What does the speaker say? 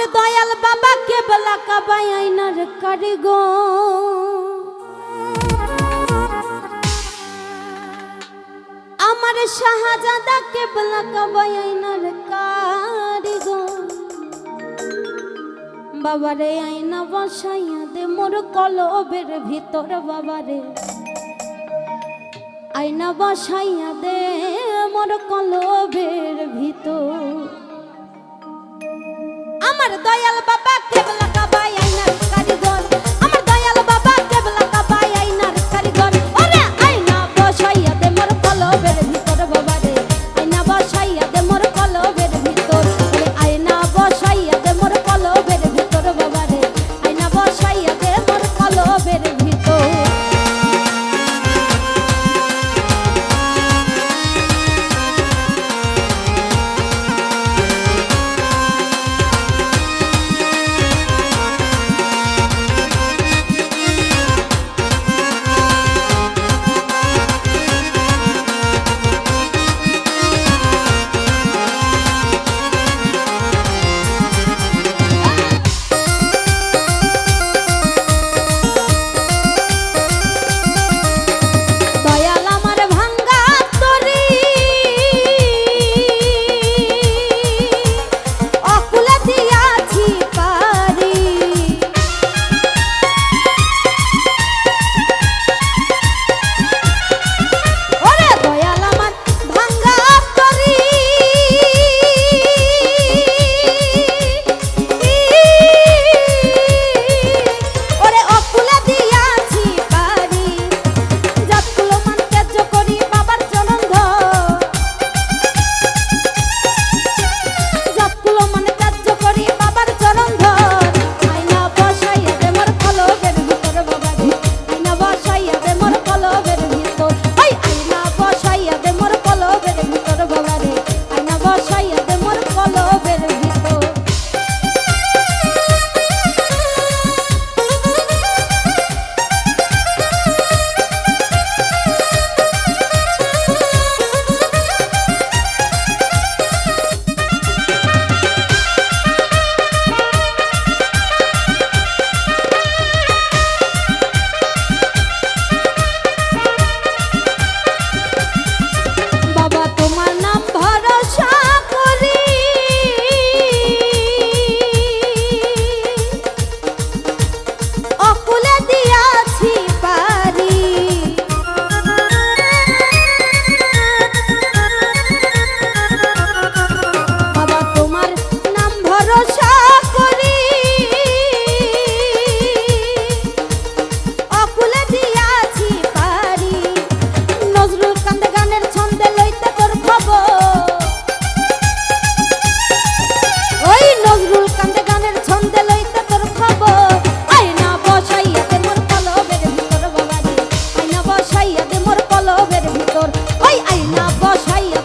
আমার দয়াল বাবা কেবলা কাবাই আইনার কারিগো আমার শাহজাদা কেবলা কাবাই আইনার কারিগো বাবারে আইনা বসাইয়া দে মোর কলবের ভিতর বাবারে। আইনা বসাইয়া দে মোর কলবের আমার দয়াল বাবা কেবলা না বসাইয়া